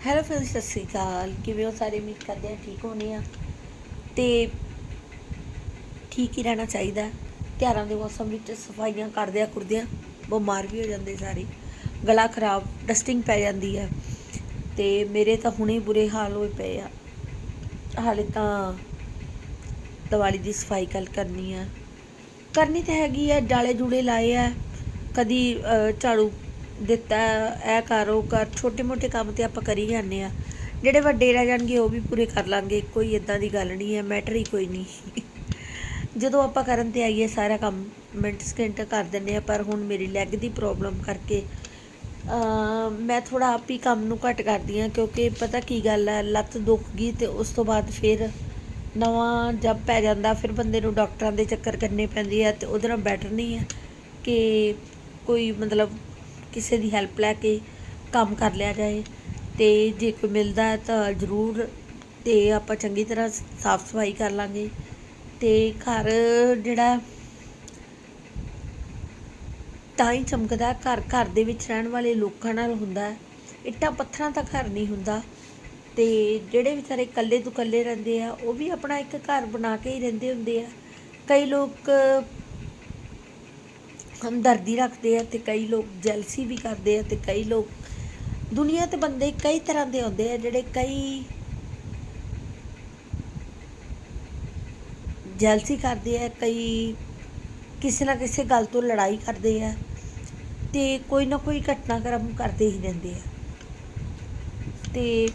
Hello friends ਸਤਿ ਸ਼੍ਰੀ ਅਕਾਲ। ਕਿਵੇਂ ਹੋ ਸਾਰੇ? ਉਮੀਦ ਕਰਦੇ ਆ ਠੀਕ ਹੋਣੇ ਆ। ਤੇ ਠੀਕ ਹੀ ਰਹਿਣਾ ਚਾਹੀਦਾ। ਹੈ। ਤਿਉਹਾਰਾਂ ਦੇ ਮੌਸਮ ਵਿੱਚ ਸਫਾਈਆਂ ਕਰਦੇ ਆ ਕੁਰਦੇ ਆ ਬਿਮਾਰ ਵੀ ਹੋ ਜਾਂਦੇ ਸਾਰੇ। ਗਲਾ ਖਰਾਬ, ਡਸਟਿੰਗ ਪੈ ਜਾਂਦੀ ਹੈ ਤੇ ਮੇਰੇ ਤਾਂ ਹੁਣੇ ਬੁਰੇ ਹਾਲ ਹੋਏ ਪਏ ਆ। ਹਾਲੇ ਤਾਂ ਦੀਵਾਲੀ ਦੀ ਸਫ਼ਾਈ ਕੱਲ ਕਰਨੀ ਆ। ਕਰਨੀ ਤਾਂ ਹੈਗੀ ਆ ਡਾਲੇ ਜੂੜੇ ਲਾਏ ਆ। ਕਦੀ ਝਾੜੂ ਦਿੱਤਾ, ਇਹ ਕਰ, ਉਹ ਕਰ, ਛੋਟੇ ਮੋਟੇ ਕੰਮ ਤੇ ਆਪਾਂ ਕਰੀ ਜਾਂਦੇ ਆ ਜਿਹੜੇ ਵੱਡੇ ਰਹਿ ਜਾਣਗੇ, ਉਹ ਵੀ ਪੂਰੇ ਕਰ ਲਾਂਗੇ, ਕੋਈ ਇਦਾਂ ਦੀ ਗੱਲ ਨਹੀਂ ਹੈ, ਮੈਟਰ ਹੀ ਕੋਈ ਨਹੀਂ। ਜਦੋਂ ਆਪਾਂ ਕਰਨ ਤੇ ਆਈਏ, ਸਾਰਾ ਕੰਮ ਮਿੰਟ ਸਕਿੰਟ ਕਰ ਦਿੰਦੇ ਆ ਪਰ ਹੁਣ ਮੇਰੀ ਲੈਗ ਦੀ ਪ੍ਰੋਬਲਮ ਕਰਕੇ ਮੈਂ ਥੋੜਾ ਆਪ ਹੀ ਕੰਮ ਨੂੰ ਘੱਟ ਕਰਦੀ ਆ ਕਿਉਂਕਿ ਪਤਾ ਕੀ ਗੱਲ ਹੈ, ਲੱਤ ਦੁੱਖ ਗਈ ਤੇ ਉਸ ਤੋਂ ਬਾਅਦ ਫਿਰ ਨਵਾਂ ਜਬ ਪੈ ਜਾਂਦਾ, ਫਿਰ ਬੰਦੇ ਨੂੰ ਡਾਕਟਰਾਂ ਦੇ ਚੱਕਰ ਕਰਨੇ ਪੈਂਦੇ ਆ ਤੇ ਉਹਦੇ ਨਾਲ ਬੈਟਰ ਨਹੀਂ ਹੈ ਕਿ ਕੋਈ ਮਤਲਬ ਕਿਸੇ ਦੀ ਹੈਲਪ ਲੈ ਕੇ ਕੰਮ ਕਰ ਲਿਆ ਜਾਏ ਤੇ ਜੇ ਕੋਈ ਮਿਲਦਾ ਹੈ ਤਾਂ ਜ਼ਰੂਰ ਤੇ ਆਪਾਂ ਚੰਗੀ ਤਰ੍ਹਾਂ ਸਾਫ਼ ਸਫ਼ਾਈ ਕਰ ਲਾਂਗੇ ਤੇ ਘਰ ਜਿਹੜਾ ਤਾਂ ਹੀ ਚਮਕਦਾ ਘਰ ਘਰ ਦੇ ਵਿੱਚ ਰਹਿਣ ਵਾਲੇ ਲੋਕਾਂ ਨਾਲ ਹੁੰਦਾ ਹੈ। ਇੱਟਾਂ ਪੱਥਰਾਂ ਦਾ ਘਰ ਨਹੀਂ ਹੁੰਦਾ ਤੇ ਜਿਹੜੇ ਵਿਚਾਰੇ ਇਕੱਲੇ ਤੋਂ ਇਕੱਲੇ ਰਹਿੰਦੇ ਆ, ਉਹ ਵੀ ਆਪਣਾ ਇੱਕ ਘਰ ਬਣਾ ਕੇ ਹੀ ਰਹਿੰਦੇ ਹੁੰਦੇ ਆ। ਕਈ ਲੋਕ ਹਮਦਰਦੀ ਰੱਖਦੇ ਆ ਤੇ ਕਈ ਲੋਕ ਜੈਲਸੀ ਵੀ ਕਰਦੇ ਆ ਤੇ ਕਈ ਲੋਕ ਦੁਨੀਆ ਤੇ ਬੰਦੇ ਕਈ ਤਰ੍ਹਾਂ ਦੇ ਹੁੰਦੇ ਆ ਜਿਹੜੇ ਕਈ ਜੈਲਸੀ ਕਰਦੇ ਆ, ਕਈ ਕਿਸੇ ਨਾ ਕਿਸੇ ਗੱਲ ਤੋਂ ਲੜਾਈ ਕਰਦੇ ਆ ਤੇ ਕੋਈ ਨਾ ਕੋਈ ਘਟਨਾਕ੍ਰਮ ਕਰਦੇ ਹੀ ਰਹਿੰਦੇ ਆ। ਤੇ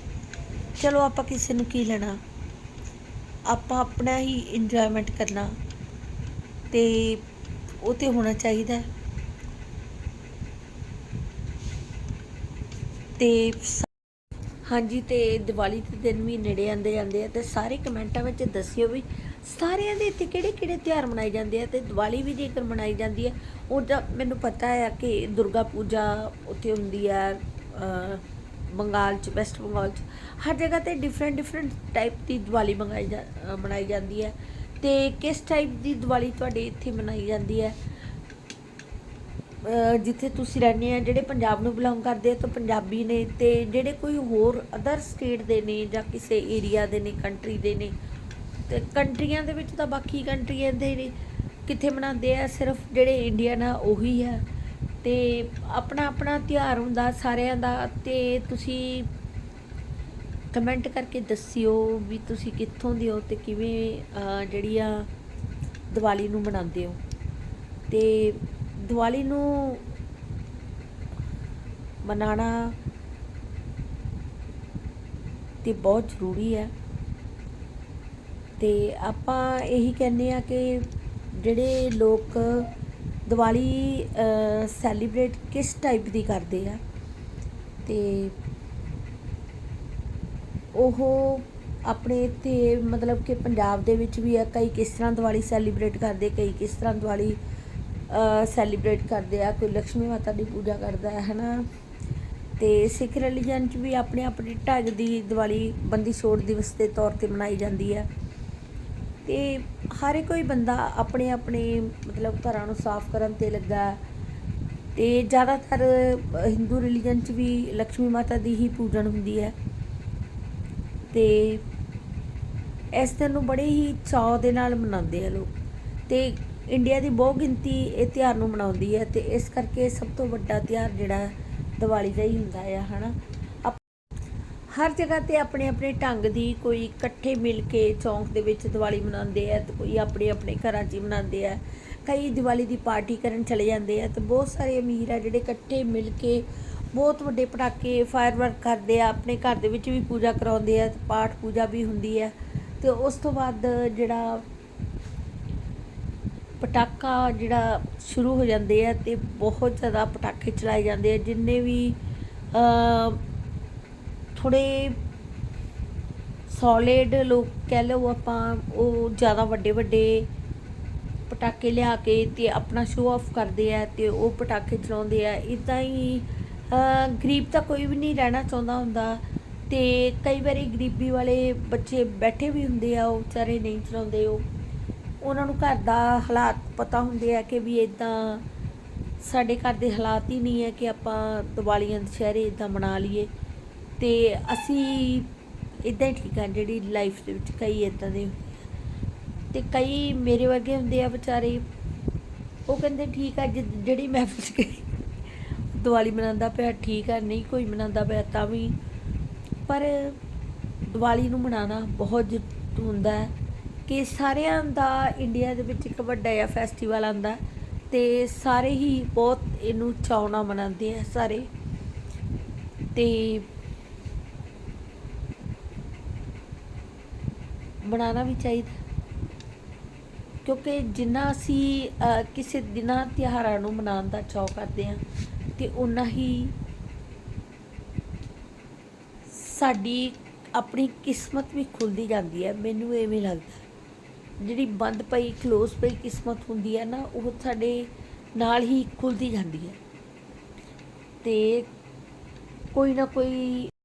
ਚਲੋ ਆਪਾਂ ਕਿਸੇ ਨੂੰ ਕੀ ਲੈਣਾ? ਆਪਾਂ ਆਪਣਾ ਹੀ ਇੰਜੋਇਮੈਂਟ ਕਰਨਾ ਤੇ ਉਹ ਤੇ ਹੋਣਾ ਚਾਹੀਦਾ ਹੈ। ਤੇ ਹਾਂਜੀ, ਤੇ ਦੀਵਾਲੀ ਦੇ ਦਿਨ ਵੀ ਨੇੜੇ ਆਂਦੇ ਜਾਂਦੇ ਆ ਤੇ ਸਾਰੇ ਕਮੈਂਟਾਂ ਵਿੱਚ ਦੱਸਿਓ ਵੀ ਸਾਰਿਆਂ ਦੇ ਇੱਥੇ ਕਿਹੜੇ ਕਿਹੜੇ ਤਿਉਹਾਰ ਮਨਾਏ ਜਾਂਦੇ ਆ ਤੇ ਦੀਵਾਲੀ ਵੀ ਜੇਕਰ ਮਨਾਈ ਜਾਂਦੀ ਹੈ, ਉਹ ਤਾਂ ਮੈਨੂੰ ਪਤਾ ਹੈ ਕਿ ਦੁਰਗਾ ਪੂਜਾ ਉੱਥੇ ਹੁੰਦੀ ਆ ਬੰਗਾਲ ਚ, ਵੈਸਟ ਬੰਗਾਲ ਚ, ਹਰ ਜਗ੍ਹਾ ਤੇ ਡਿਫਰੈਂਟ ਡਿਫਰੈਂਟ ਟਾਈਪ ਦੀ ਦੀਵਾਲੀ ਮੰਗਾਈ ਜਾ ਮਨਾਈ ਜਾਂਦੀ ਹੈ ਤੇ ਕਿਸ ਟਾਈਪ ਦੀ ਦੀਵਾਲੀ ਤੁਹਾਡੇ ਇੱਥੇ ਮਨਾਈ ਜਾਂਦੀ ਹੈ? ਜਿੱਥੇ ਤੁਸੀਂ ਰਹਿੰਦੇ ਆ, ਜਿਹੜੇ ਪੰਜਾਬ ਨੂੰ ਬਿਲੋਂਗ ਕਰਦੇ ਆ, ਤਾਂ ਪੰਜਾਬੀ ਨੇ ਤੇ ਜਿਹੜੇ ਕੋਈ ਹੋਰ ਅਦਰ ਸਟੇਟ ਦੇ ਨੇ ਜਾਂ ਕਿਸੇ ਏਰੀਆ ਦੇ ਨੇ ਕੰਟਰੀ ਦੇ ਨੇ, ਤੇ ਕੰਟਰੀਆਂ ਦੇ ਵਿੱਚ ਤਾਂ ਬਾਕੀ ਕੰਟਰੀਆਂ ਦੇ ਨੇ, ਕਿੱਥੇ ਮਨਾਉਂਦੇ ਆ? ਸਿਰਫ ਜਿਹੜੇ ਇੰਡੀਅਨ ਆ ਉਹੀ ਆ ਤੇ ਆਪਣਾ ਆਪਣਾ ਤਿਉਹਾਰ ਹੁੰਦਾ ਸਾਰਿਆਂ ਦਾ, ਤੇ ਤੁਸੀਂ ਕਮੈਂਟ ਕਰਕੇ ਦੱਸਿਓ ਵੀ ਤੁਸੀਂ ਕਿੱਥੋਂ ਦੇ ਹੋ ਤੇ ਕਿਵੇਂ ਜਿਹੜੀ ਆ ਦੀਵਾਲੀ ਨੂੰ ਮਨਾਉਂਦੇ ਹੋ। ਤੇ ਦੀਵਾਲੀ ਨੂੰ ਮਨਾਣਾ ਤੇ ਬਹੁਤ ਜ਼ਰੂਰੀ ਹੈ। ਤੇ ਆਪਾਂ ਇਹੀ ਕਹਿੰਦੇ ਆ ਕਿ ਜਿਹੜੇ ਲੋਕ ਦੀਵਾਲੀ ਸੈਲੀਬ੍ਰੇਟ ਕਿਸ ਟਾਈਪ ਦੀ ਕਰਦੇ ਆ, ਤੇ ਉਹ ਆਪਣੇ ਇੱਥੇ, ਮਤਲਬ ਕਿ ਪੰਜਾਬ ਦੇ ਵਿੱਚ ਵੀ ਆ, ਕਈ ਕਿਸ ਤਰ੍ਹਾਂ ਦੀਵਾਲੀ ਸੈਲੀਬ੍ਰੇਟ ਕਰਦੇ, ਕਈ ਕਿਸ ਤਰ੍ਹਾਂ ਦੀਵਾਲੀ ਸੈਲੀਬ੍ਰੇਟ ਕਰਦੇ ਆ, ਕੋਈ ਲక్ష్ਮੀ ਮਾਤਾ ਦੀ ਪੂਜਾ ਕਰਦਾ ਹੈ ਹਨਾ? ਤੇ ਸਿੱਖ ਰਿਲੀਜਨ 'ਚ ਵੀ ਆਪਣੇ ਆਪਣੇ ਢੱਗ ਦੀ ਦਿਵਾਲੀ ਬੰਦੀ ਛੋੜ ਦਿਵਸ ਦੇ ਤੌਰ ਤੇ ਮਨਾਈ ਜਾਂਦੀ ਹੈ ਤੇ ਹਰ ਕੋਈ ਬੰਦਾ ਆਪਣੇ ਆਪਣੇ, ਮਤਲਬ ਘਰਾਂ ਨੂੰ ਸਾਫ਼ ਕਰਨ ਤੇ ਲੱਗਾ। ਤੇ ਜ਼ਿਆਦਾਤਰ ਹਿੰਦੂ ਰਿਲੀਜਨ 'ਚ ਵੀ ਲక్ష్ਮੀ ਮਾਤਾ ਦੀ ਹੀ ਪੂਜਨ ਹੁੰਦੀ ਹੈ। ਤੇ ਇਸ ਦਿਨ ਨੂੰ ਬੜੇ ਹੀ ਚਾਅ ਦੇ ਨਾਲ ਮਨਾਉਂਦੇ ਆ ਲੋਕ। ਤੇ ਇੰਡੀਆ ਦੀ ਬਹੁ ਗਿਣਤੀ ਇਹ ਤਿਉਹਾਰ ਨੂੰ ਮਨਾਉਂਦੀ ਹੈ ਤੇ ਇਸ ਕਰਕੇ ਸਭ ਤੋਂ ਵੱਡਾ ਤਿਉਹਾਰ ਜਿਹੜਾ ਹੈ, ਦੀਵਾਲੀ ਦਾ ਹੀ ਹੁੰਦਾ ਹੈ ਹਨਾ? ਆਪ- ਹਰ ਜਗ੍ਹਾ ਤੇ ਆਪਣੇ ਆਪਣੇ ਢੰਗ ਦੀ ਕੋਈ ਇਕੱਠੇ ਮਿਲ ਕੇ ਚੌਂਕ ਦੇ ਵਿੱਚ ਦੀਵਾਲੀ ਮਨਾਉਂਦੇ ਆ ਤੇ ਕੋਈ ਆਪਣੇ ਆਪਣੇ ਘਰਾਂ 'ਚ ਹੀ ਮਨਾਉਂਦੇ ਆ। ਕਈ ਦੀਵਾਲੀ ਦੀ ਪਾਰਟੀ ਕਰਨ ਚਲੇ ਜਾਂਦੇ ਆ ਤੇ ਬਹੁਤ ਸਾਰੇ ਅਮੀਰ ਆ ਜਿਹੜੇ ਇਕੱਠੇ ਮਿਲ ਕੇ ਬਹੁਤ ਵੱਡੇ ਪਟਾਕੇ ਫਾਇਰਵਰਕ ਕਰਦੇ ਆ, ਆਪਣੇ ਘਰ ਦੇ ਵਿੱਚ ਵੀ ਪੂਜਾ ਕਰਾਉਂਦੇ ਆ, ਪਾਠ ਪੂਜਾ ਵੀ ਹੁੰਦੀ ਹੈ ਤੇ ਉਸ ਤੋਂ ਬਾਅਦ ਜਿਹੜਾ ਪਟਾਕਾ ਜਿਹੜਾ ਸ਼ੁਰੂ ਹੋ ਜਾਂਦੇ ਆ ਤੇ ਬਹੁਤ ਜ਼ਿਆਦਾ ਪਟਾਕੇ ਚਲਾਏ ਜਾਂਦੇ ਆ, ਜਿੰਨੇ ਵੀ ਅ ਥੋੜੇ ਸੋਲਿਡ ਲੋਕ ਕਹਿ ਲਓ ਆਪਾਂ, ਉਹ ਜ਼ਿਆਦਾ ਵੱਡੇ ਵੱਡੇ ਪਟਾਕੇ ਲਿਆ ਕੇ ਤੇ ਆਪਣਾ ਸ਼ੋਅ ਆਫ ਕਰਦੇ ਆ ਤੇ ਉਹ ਪਟਾਕੇ ਚਲਾਉਂਦੇ ਆ। ਇਦਾਂ ਹੀ ਗਰੀਬ ਤਾਂ ਕੋਈ ਵੀ ਨਹੀਂ ਰਹਿਣਾ ਚਾਹੁੰਦਾ ਹੁੰਦਾ। ਤੇ ਕਈ ਵਾਰੀ ਗਰੀਬੀ ਵਾਲੇ ਬੱਚੇ ਬੈਠੇ ਵੀ ਹੁੰਦੇ ਆ, ਉਹ ਵਿਚਾਰੇ ਨਹੀਂ ਚਲਾਉਂਦੇ। ਉਹ, ਉਹਨਾਂ ਨੂੰ ਘਰ ਦਾ ਹਾਲਾਤ ਪਤਾ ਹੁੰਦੇ ਆ ਕਿ ਵੀ ਇਦਾਂ ਸਾਡੇ ਘਰ ਦੇ ਹਾਲਾਤ ਹੀ ਨਹੀਂ ਹੈ ਕਿ ਆਪਾਂ ਦੀਵਾਲੀਆਂ ਦੁਸ਼ਹਿਰੇ ਇਦਾਂ ਮਨਾ ਲਈਏ। ਤੇ ਅਸੀਂ ਇਦਾਂ ਹੀ ਠੀਕ ਆ ਜਿਹੜੀ ਲਾਈਫ ਦੇ ਵਿੱਚ ਕਈ ਇਦਾਂ ਦੇ। ਹੁੰਦੇ ਆ। ਤੇ ਕਈ ਮੇਰੇ ਵਰਗੇ ਹੁੰਦੇ ਆ ਵਿਚਾਰੇ। ਉਹ ਕਹਿੰਦੇ, ਠੀਕ ਆ ਜਿਹੜੀ ਮਹਿਫਿਲ 'ਚ ਗਈ ਦੀਵਾਲੀ ਮਨਾਉਂਦਾ ਪਿਆ, ਠੀਕ ਹੈ, ਨਹੀਂ ਕੋਈ ਮਨਾਉਂਦਾ ਪਿਆ ਤਾਂ ਵੀ। ਪਰ ਦੀਵਾਲੀ ਨੂੰ ਮਨਾਉਣਾ ਬਹੁਤ ਜ਼ਰੂਰੀ ਹੁੰਦਾ ਹੈ ਕਿ ਸਾਰਿਆਂ ਦਾ ਇੰਡੀਆ ਦੇ ਵਿੱਚ ਇੱਕ ਵੱਡਾ ਜਿਹਾ ਫੈਸਟੀਵਲ ਆਉਂਦਾ ਤੇ ਸਾਰੇ ਹੀ ਬਹੁਤ ਇਹਨੂੰ ਚਾਅ ਨਾਲ ਮਨਾਉਂਦੇ ਆ ਸਾਰੇ। ਤੇ ਬਣਾਉਣਾ ਵੀ ਚਾਹੀਦਾ ਕਿਉਂਕਿ ਜਿੰਨਾ ਅਸੀਂ ਕਿਸੇ ਦਿਨਾਂ ਤਿਉਹਾਰਾਂ ਨੂੰ ਮਨਾਉਣ ਦਾ ਚਾਅ ਕਰਦੇ ਹਾਂ ਤੇ ਉਨਾ ਹੀ ਸਾਡੀ ਆਪਣੀ ਕਿਸਮਤ ਵੀ ਖੁੱਲਦੀ ਜਾਂਦੀ ਹੈ। ਮੈਨੂੰ ਐਵੇਂ ਲੱਗਦਾ ਜਿਹੜੀ ਬੰਦ ਪਈ ਕਲੋਜ਼ ਪਈ ਕਿਸਮਤ ਹੁੰਦੀ ਹੈ ਨਾ, ਉਹ ਸਾਡੇ ਨਾਲ ਹੀ ਖੁੱਲਦੀ ਜਾਂਦੀ ਹੈ। ਤੇ ਕੋਈ ਨਾ ਕੋਈ